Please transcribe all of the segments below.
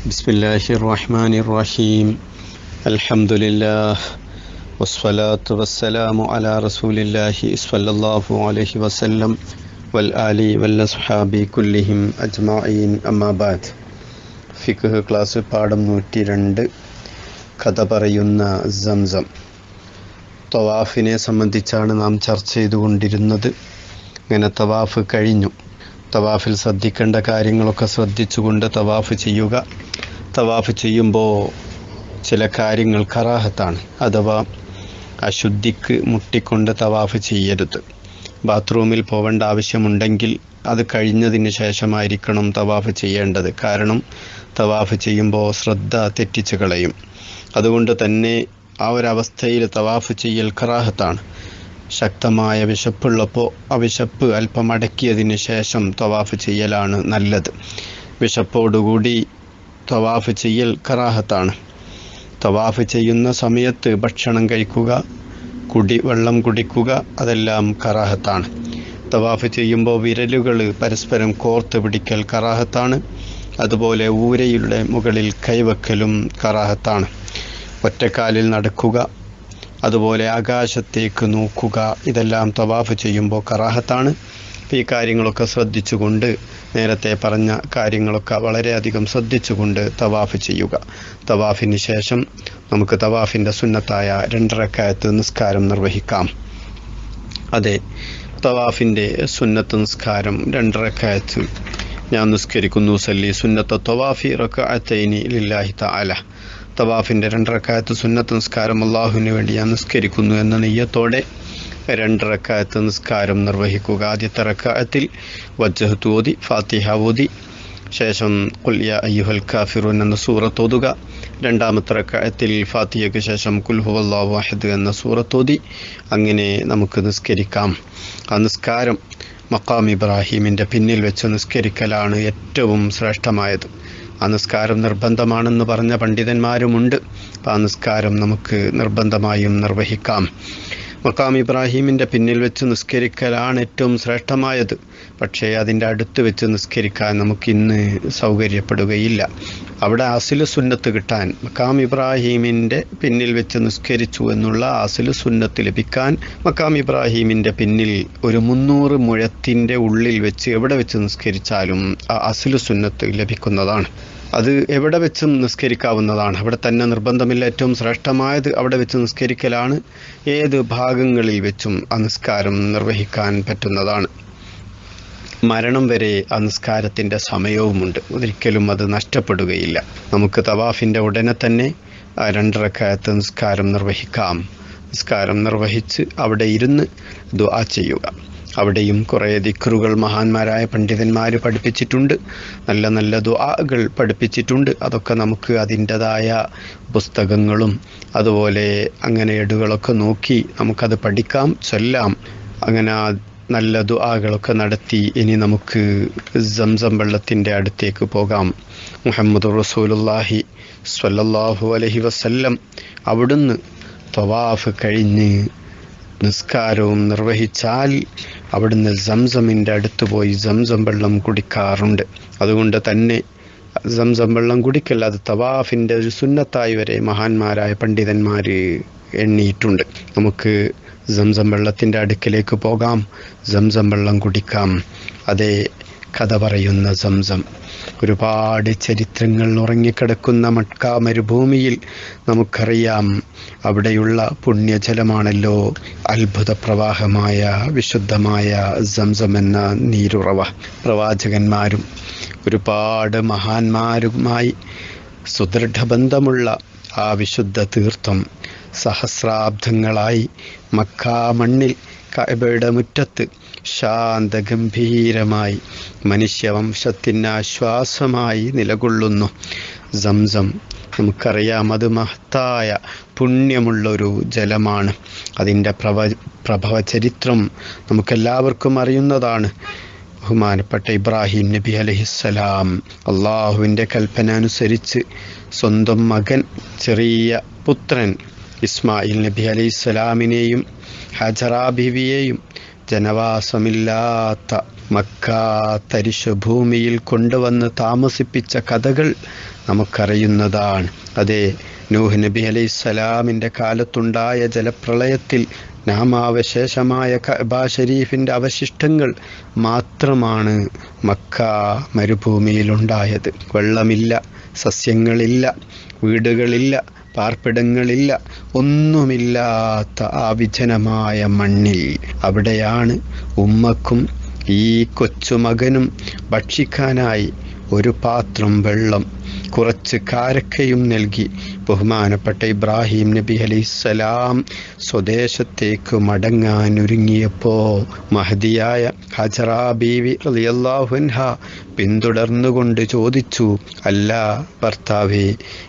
بسم الله الرحمن الرحيم الحمد لله والصلاة والسلام على رسول الله صلى الله عليه وسلم والآل والأصحاب كلهم أجمعين أما بعد ഫിഖ് class പാഠം നൂറ്റി രണ്ട് കഥ പറയുന്ന സംസം തവാഫിനെ സംബന്ധിച്ചാണ് നാം ചർച്ച ചെയ്തുകൊണ്ടിരുന്നത് അങ്ങനെ തവാഫ് കഴിഞ്ഞു തവാഫിൽ ശ്രദ്ധിക്കേണ്ട കാര്യങ്ങളൊക്കെ ശ്രദ്ധിച്ചുകൊണ്ട് തവാഫ് ചെയ്യുക. തവാഫ് ചെയ്യുമ്പോൾ ചില കാര്യങ്ങൾ കറാഹത്താണ്. അഥവാ അശുദ്ധിക്ക് മുട്ടിക്കൊണ്ട് തവാഫ് ചെയ്യരുത്. ബാത്റൂമിൽ പോവേണ്ട ആവശ്യമുണ്ടെങ്കിൽ അത് കഴിഞ്ഞതിന് ശേഷമായിരിക്കണം തവാഫ് ചെയ്യേണ്ടത്. കാരണം തവാഫ് ചെയ്യുമ്പോൾ ശ്രദ്ധ തെറ്റിച്ച് കളയും. അതുകൊണ്ട് തന്നെ ആ ഒരവസ്ഥയിൽ തവാഫ് ചെയ്യൽ കറാഹത്താണ്. ശക്തമായ വിശപ്പുള്ളപ്പോൾ ആ വിശപ്പ് അല്പം അടക്കിയതിന് ശേഷം തവാഫ് ചെയ്യലാണ് നല്ലത്. വിശപ്പോടുകൂടി തവാഫ് ചെയ്യൽ കറാഹത്താണ്. തവാഫ് ചെയ്യുന്ന സമയത്ത് ഭക്ഷണം കഴിക്കുക കുടി വെള്ളം കുടിക്കുക അതെല്ലാം കറാഹത്താണ്. തവാഫ് ചെയ്യുമ്പോൾ വിരലുകൾ പരസ്പരം കോർത്ത് പിടിക്കൽ കറാഹത്താണ്. അതുപോലെ ഊരയുടെ മുകളിൽ കൈവക്കലും കറാഹത്താണ്. ഒറ്റക്കാലിൽ നടക്കുക അതുപോലെ ആകാശത്തേക്ക് നോക്കുക. ഇതെല്ലാം തവാഫ് ചെയ്യുമ്പോൾ കറാഹത്താണ്. ഈ കാര്യങ്ങളൊക്കെ ശ്രദ്ധിച്ചുകൊണ്ട് നേരത്തെ പറഞ്ഞ കാര്യങ്ങളൊക്കെ വളരെയധികം ശ്രദ്ധിച്ചുകൊണ്ട് തവാഫ് ചെയ്യുക. തവാഫിന് ശേഷം നമുക്ക് തവാഫിന്റെ സുന്നത്തായ രണ്ടരക്കായത്ത് നിസ്കാരം നിർവഹിക്കാം. അതെ തവാഫിന്റെ സുന്നത്ത് നിസ്കാരം രണ്ടരക്കായത്ത് ഞാൻ നിസ്കരിക്കുന്നു. സല്ലി സുന്നത്ത തവാഫി റക്കായത്തൈനി ലില്ലാഹി തആല. തവാഫിന്റെ രണ്ടരക്കായത്ത് സുന്നത്ത് നിസ്കാരം അള്ളാഹുവിന് വേണ്ടി ഞാൻ നിസ്കരിക്കുന്നു എന്ന നെയ്യത്തോടെ രണ്ടരക്കായത്ത് നിസ്കാരം നിർവഹിക്കുക. ആദ്യത്തെ റക്കായത്തിൽ വജ്ജഹത്ത് ഓതി ഫാത്തിഹ ഓതി ശേഷം കുല്യ അയ്യുഹൽ കാഫിറുൻ എന്ന സൂറത്ത് ഓതുക. രണ്ടാമത്തെ റക്കായത്തിൽ ഫാത്തിഹയ്ക്ക് ശേഷം കുൽഹു വാഹിദ് എന്ന സൂറത്ത് ഓതി. അങ്ങനെ നമുക്ക് നിസ്കരിക്കാം. ആ നിസ്കാരം മക്കാം ഇബ്രാഹിമിന്റെ പിന്നിൽ വെച്ച് നിസ്കരിക്കലാണ് ഏറ്റവും ശ്രേഷ്ഠമായത്. ആ നിസ്കാരം നിർബന്ധമാണെന്ന് പറഞ്ഞ പണ്ഡിതന്മാരുമുണ്ട്. ആ നിസ്കാരം നമുക്ക് നിർബന്ധമായും നിർവഹിക്കാം. മക്കാം ഇബ്രാഹിമിന്റെ പിന്നിൽ വെച്ച് നിസ്കരിക്കലാണ് ഏറ്റവും ശ്രേഷ്ഠമായത്. പക്ഷേ അതിന്റെ അടുത്ത് വെച്ച് നിസ്കരിക്കാൻ നമുക്കിന്ന് സൗകര്യപ്പെടുകയില്ല. അവിടെ അസിലു സുന്നത്ത് കിട്ടാൻ മക്കാം ഇബ്രാഹീമിന്റെ പിന്നിൽ വെച്ച് നിസ്കരിച്ചു എന്നുള്ള അസിലു സുന്നത്ത് ലഭിക്കാൻ മക്കാം ഇബ്രാഹീമിന്റെ പിന്നിൽ ഒരു മുന്നൂറ് മുഴത്തിന്റെ ഉള്ളിൽ വെച്ച് എവിടെ വെച്ച് നിസ്കരിച്ചാലും ആ അസിലു സുന്നത്ത് ലഭിക്കുന്നതാണ്. അത് എവിടെ വെച്ചും നിസ്കരിക്കാവുന്നതാണ്. അവിടെ തന്നെ നിർബന്ധമില്ല. ഏറ്റവും ശ്രേഷ്ഠമായത് അവിടെ വെച്ച് നിസ്കരിക്കലാണ്. ഏത് ഭാഗങ്ങളിൽ വെച്ചും ആ നിസ്കാരം നിർവഹിക്കാൻ പറ്റുന്നതാണ്. മരണം വരെ ആ സമയവുമുണ്ട്. ഒരിക്കലും അത് നഷ്ടപ്പെടുകയില്ല. നമുക്ക് തവാഫിന്റെ ഉടനെ തന്നെ രണ്ടരക്കാലത്ത് നിസ്കാരം നിർവഹിക്കാം. നിസ്കാരം നിർവഹിച്ച് അവിടെ ഇരുന്ന് ദുആ ചെയ്യുക. അവിടെയും കുറേ ദിക്റുകൾ മഹാന്മാരായ പണ്ഡിതന്മാർ പഠിപ്പിച്ചിട്ടുണ്ട്. നല്ല നല്ല ദുആകൾ പഠിപ്പിച്ചിട്ടുണ്ട്. അതൊക്കെ നമുക്ക് അതിന്റെതായ പുസ്തകങ്ങളും അതുപോലെ അങ്ങനെ ഏടുകളൊക്കെ നോക്കി നമുക്കത് പഠിക്കാം ചൊല്ലാം. അങ്ങനെ നല്ല ദുആകളൊക്കെ നടത്തി ഇനി നമുക്ക് സംസം വെള്ളത്തിന്റെ അടുത്തേക്ക് പോകാം. മുഹമ്മദ് റസൂലുല്ലാഹി സ്വല്ലല്ലാഹു അലഹി വസല്ലം അവിടുന്ന് തവാഫ് കഴിഞ്ഞ് നിസ്കാരവും നിർവഹിച്ചാൽ അവിടുന്ന് സംസമിന്റെ അടുത്ത് പോയി സംസം വെള്ളം കുടിക്കാറുണ്ട്. അതുകൊണ്ട് തന്നെ സംസം വെള്ളം കുടിക്കൽ അത് തവാഫിന്റെ ഒരു സുന്നത്തായി വരെ മഹാന്മാരായ പണ്ഡിതന്മാർ എണ്ണിയിട്ടുണ്ട്. നമുക്ക് സംസം വെള്ളത്തിന്റെ അടുക്കിലേക്ക് പോകാം. സംസം വെള്ളം കുടിക്കാം. അതേ കഥ പറയുന്ന സംസം ഒരുപാട് ചരിത്രങ്ങൾ ഉറങ്ങിക്കിടക്കുന്ന മട്ക മരുഭൂമിയിൽ നമുക്കറിയാം. അവിടെയുള്ള പുണ്യജലമാണല്ലോ അത്ഭുത പ്രവാഹമായ വിശുദ്ധമായ സംസം എന്ന നീരുറവ. പ്രവാചകന്മാരും ഒരുപാട് മഹാന്മാരുമായി സുദൃഢബന്ധമുള്ള ആ വിശുദ്ധ തീർത്ഥം സഹസ്രാബ്ദങ്ങളായി മക്കാ മണ്ണിൽ കഅബയുടെ മുറ്റത്ത് ശാന്തഗംഭീരമായി മനുഷ്യവംശത്തിന് ആശ്വാസമായി നിലകൊള്ളുന്നു. സംസം നമുക്കറിയാം അത് മഹത്തായ പുണ്യമുള്ളൊരു ജലമാണ്. അതിന്റെ പ്രവ പ്രഭവ ചരിത്രം നമുക്കെല്ലാവർക്കും അറിയുന്നതാണ്. ബഹുമാനപ്പെട്ട ഇബ്രാഹിം നബി അലഹിസ്സലാം അള്ളാഹുവിന്റെ കൽപ്പന അനുസരിച്ച് സ്വന്തം മകൻ ചെറിയ പുത്രൻ ഇസ്മായിൽ നബി അലൈഹിസ്സലാമിനെയും ഹജറ ബിബിയെയും ജനവാസമില്ലാത്ത മക്ക തരിശുഭൂമിയിൽ കൊണ്ടുവന്ന് താമസിപ്പിച്ച കഥകൾ നമുക്കറിയുന്നതാണ്. അതെ നൂഹ് നബി അലൈഹിസ്സലാമിന്റെ കാലത്തുണ്ടായ ജലപ്രളയത്തിൽ നാമാവശേഷമായ കബാ ഷരീഫിന്റെ അവശിഷ്ടങ്ങൾ മാത്രമാണ് മക്ക മരുഭൂമിയിലുണ്ടായത്. വെള്ളമില്ല സസ്യങ്ങളില്ല വീടുകളില്ല പാർപ്പിടങ്ങളില്ല ഒന്നുമില്ലാത്ത ആ വിജനമായ മണ്ണിൽ അവിടെയാണ് ഉമ്മക്കും ഈ കൊച്ചുമകനും ഭക്ഷിക്കാനായി ഒരു പാത്രം വെള്ളം കുറച്ച് കാരക്കയും നൽകി. ബഹുമാനപ്പെട്ട ഇബ്രാഹിം നബി അലൈസലാം സ്വദേശത്തേക്ക് മടങ്ങാൻ ഒരുങ്ങിയപ്പോൾ മഹദിയായ ഹജറ ബീവി അലിയല്ലാഹുൻഹ പിന്തുടർന്നുകൊണ്ട് ചോദിച്ചു അല്ല ഭർത്താവേ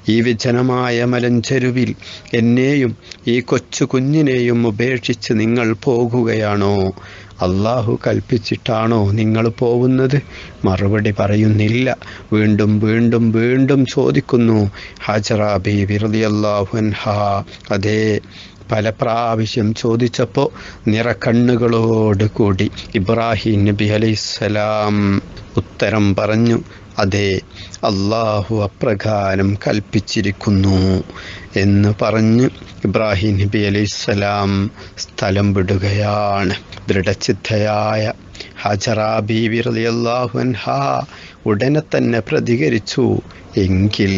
ഈ വിജനമായ മലഞ്ചെരുവിൽ എന്നെയും ഈ കൊച്ചു കുഞ്ഞിനെയും ഉപേക്ഷിച്ച് നിങ്ങൾ പോകുകയാണോ? അള്ളാഹു കൽപ്പിച്ചിട്ടാണോ നിങ്ങൾ പോകുന്നത്? മറുപടി പറയുന്നില്ല. വീണ്ടും വീണ്ടും വീണ്ടും ചോദിക്കുന്നു. ഹാജറാ ബി റളിയല്ലാഹു അൻഹ. അതേ പല പ്രാവശ്യം ചോദിച്ചപ്പോൾ നിറക്കണ്ണുകളോട് കൂടി ഇബ്രാഹിം നബി അലൈഹിസ്സലാം ഉത്തരം പറഞ്ഞു. അതെ അള്ളാഹു അപ്രകാരം കൽപ്പിച്ചിരിക്കുന്നു എന്ന് പറഞ്ഞ് ഇബ്രാഹിം നബി അലൈഹിസ്സലാം സ്ഥലം വിടുകയാണ്. ദൃഢചിദ്ധയായ ഹജറ ബീവി റളിയല്ലാഹു അൻഹ ഉടനെ തന്നെ പ്രതികരിച്ചു. എങ്കിൽ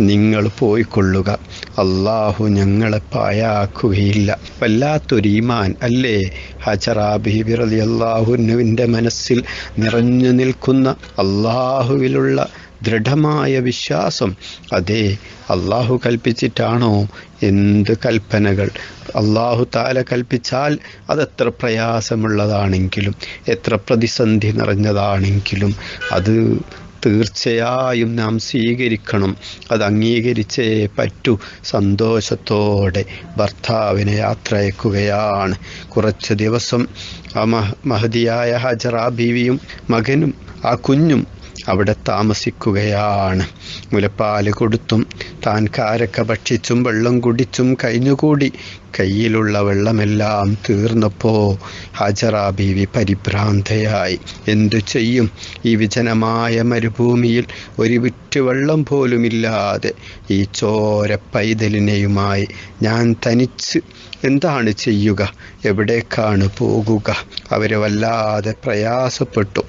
നിങ്ങൾ പോയിക്കൊള്ളുക. അള്ളാഹു ഞങ്ങളെ പായാക്കുകയില്ല വല്ലാത്തൊരു ഈമാൻ അല്ലേ? ഹജറ ബീബി അള്ളാഹുനുവിന്റെ മനസ്സിൽ നിറഞ്ഞു നിൽക്കുന്ന അള്ളാഹുവിലുള്ള ദൃഢമായ വിശ്വാസം. അതെ അള്ളാഹു കൽപ്പിച്ചിട്ടാണോ? എന്ത് കൽപ്പനകൾ? അള്ളാഹു താല കൽപ്പിച്ചാൽ അതെത്ര പ്രയാസമുള്ളതാണെങ്കിലും എത്ര പ്രതിസന്ധി നിറഞ്ഞതാണെങ്കിലും അത് തീർച്ചയായും നാം സ്വീകരിക്കണം. അത് അംഗീകരിച്ചേ പറ്റൂ. സന്തോഷത്തോടെ ഭർത്താവിനെ യാത്ര അയക്കുകയാണ് കുറച്ച് ദിവസം ആ മഹ മഹതിയായ ഹജറ ബീവിയും മകനും ആ കുഞ്ഞും അവിടെ താമസിക്കുകയാണ്. മുലപ്പാൽ കൊടുത്തും താൻ കാരക്ക ഭക്ഷിച്ചും വെള്ളം കുടിച്ചും കഴിഞ്ഞുകൂടി. കയ്യിലുള്ള വെള്ളമെല്ലാം തീർന്നപ്പോൾ ഹജറ ബീവി പരിഭ്രാന്തയായി. എന്തു ചെയ്യും? ഈ വിജനമായ മരുഭൂമിയിൽ ഒരു വിറ്റ് വെള്ളം പോലുമില്ലാതെ ഈ ചോര പൈതലിനെയുമായി ഞാൻ തനിച്ച് എന്താണ് ചെയ്യുക? എവിടേക്കാണ് പോകുക? അവരെ വല്ലാതെ പ്രയാസപ്പെട്ടു.